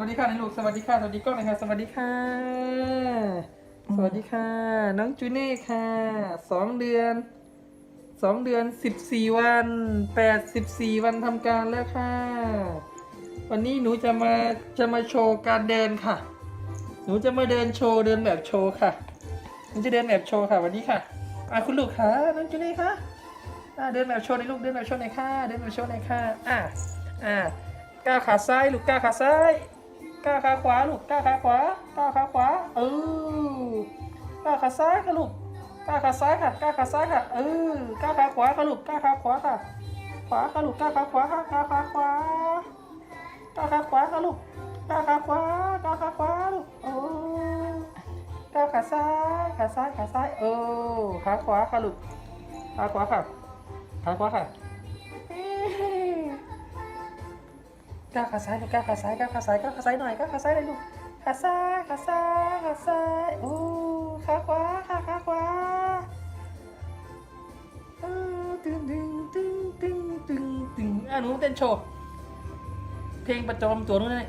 วัสดีค่ะนายลูกสวัสดีค่ะสวัสดีกล้องหน่อยค่ะ สวัสดีค่ะ สวัสดีค่ะ น้องจูเน่ค่ะสองเดือนสองเดือนสิบสี่วันแปดสิบสี่วันทำการแล้วค่ะ วันนี้หนูจะมาจะมาโชว์การเดินค่ะ หนูจะมาเดินโชว์เดินแบบโชว์ค่ะหนูจะเดินแบบโชว์ค่ะวันนี้ค่ะอะคุณลูกค่ะน้องจูเน่ค่ะอะเดินแบบโชว์ในอยลูกเดินแบบโชว์ในอยค่ะ เดินแบบโชว์ในอยค่ะอะอะก้าวขาซ้ายลูกก้าวขาซ้าย ก้าวขาขวาลูกก้าวขาขวาก้าวขาขวาเออก้าวขาซ้ายค่ะลูกก้าวขาซ้ายค่ะก้าวขาซ้ายค่ะเออก้าวขาขวาค่ะลูกก้าวขาขวาค่ะ ขวาค่ะลูกก้าวขาขวาค่ะก้าวขาขวาก้าวขาขวาค่ะลูกก้าวขาขวาก้าวขาขวาลูกโอ้ก้าวขาซ้ายขาซ้ายขาซ้ายโอ้ขาขวาค่ะลูกขาขวาค่ะขาขวาค่ะ ก้าวขาซ้ายลูกก้าวขาซ้ายก้าวขาซ้ายก้าวขาซ้ายหน่อยก้าวขาซ้ายเลยลูกขาซ้ายขาซ้ายขาซ้ายโอ้ขาขวาขาขาขวาตึงตึงตึงตึงตึงตึงอะหนูเต้นโชว์เพลงประจำตัวนู้นเลย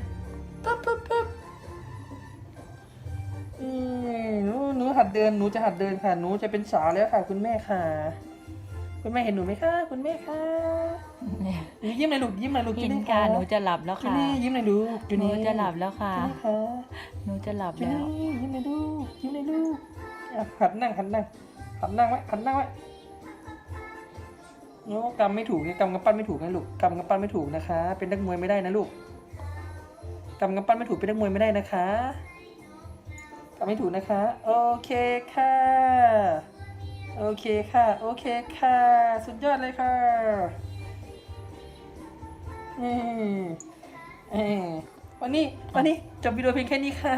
ปึ๊บปึ๊บปึ๊บหนูหนูหัดเดินหนูจะหัดเดินค่ะหนูจะเป็นสาวแล้วค่ะคุณแม่ค่ะ คุณแม่เห็นหนูไหมคะ คุณแม่ค่ะหนูยิ้มหน่อยลูกยิ้มหน่อยลูกกินจูค่ะหนูจะหลับแล้วจูค่ะนี่ยิ้มหน่อยลูกจูหนูนี่จะหลับแล้วค่ะจูนี่ค่ะหนูจะหลับจูแล้วนี่ยิ้มหน่อยลูกยิ้มหน่อยลูกอะหัดนั่งหัดนั่งหัดนั่งไว้หัดนั่งไว้โอ้กำไม่ถูกเนี่ยกำกำปั้นไม่ถูกนะลูกกำกำปั้นไม่ถูกนะคะ เป็นนักมวยไม่ได้นะลูกกำกำปั้นไม่ถูกเป็นนักมวยไม่ได้นะคะกำไม่ถูกนะคะ โอเคค่ะโอ เคค่ะ โอเคค่ะ สุดยอดเลยค่ะนี่เออวันนี้วันนี้จบวิดีโอเพียงแค่นี้ค่ะ